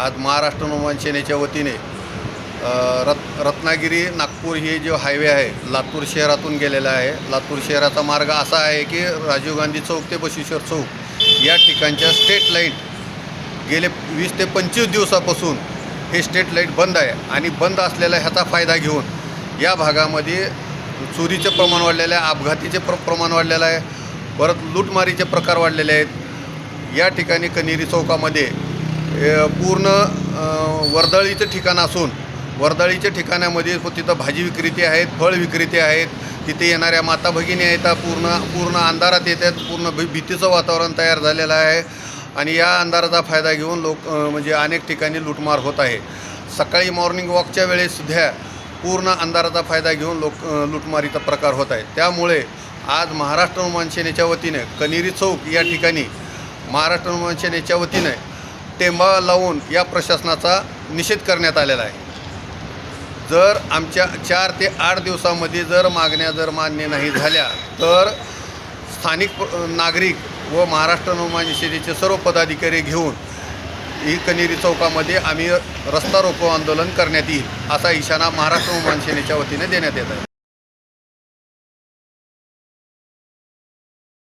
आज महाराष्ट्र नवमान सेनेच्या वतीने रत् रत रत्नागिरी नागपूर हे जो हायवे आहे लातूर शहरातून गेलेला आहे. लातूर शहराचा मार्ग असा आहे की राजीव गांधी चौक ते बशिश्वर चौक या ठिकाणच्या स्टेट लाइट गेले वीस ते पंचवीस दिवसापासून हे स्टेट लाइट बंद आहे आणि बंद असलेल्या ह्याचा फायदा घेऊन या भागामध्ये चोरीचे प्रमाण वाढलेलं आहे अपघातीचे प्र प्रमाण वाढलेलं आहे परत लूटमारीचे प्रकार वाढलेले आहेत. या ठिकाणी कनेरी चौकामध्ये पूर्ण वर्दळीचं ठिकाण असून वर्दळीच्या ठिकाणामध्ये हो तिथं भाजी विक्रेते आहेत फळ विक्रेते आहेत. तिथे येणाऱ्या माता भगिनी आहेत पूर्ण पूर्ण अंधारात येतात पूर्ण भी भीतीचं वातावरण तयार झालेलं आहे. आणि या अंधाराचा फायदा घेऊन लोक म्हणजे अनेक ठिकाणी लूटमार होत आहे. सकाळी मॉर्निंग वॉकच्या वेळेससुद्धा पूर्ण अंधाराचा फायदा घेऊन लोक लुटमारीचा लूटमारीचा प्रकार होत आहे. त्यामुळे आज महाराष्ट्र नवमान सेनेच्या वतीने कनेरी चौक या ठिकाणी महाराष्ट्र नवमान सेनेच्या वतीने टेंबा लावून या प्रशासनाचा निषेध करण्यात आलेला आहे. जर आमच्या चार ते आठ दिवसामध्ये जर मागण्या जर मान्य नाही झाल्या तर स्थानिक प- नागरिक व महाराष्ट्र नवमान सेनेचे सर्व पदाधिकारी घेऊन ही कनेरी चौकामध्ये आम्ही रस्ता रोको आंदोलन करण्यात येईल असा इशारा महाराष्ट्र नवमान सेनेच्या वतीने देण्यात येत आहे.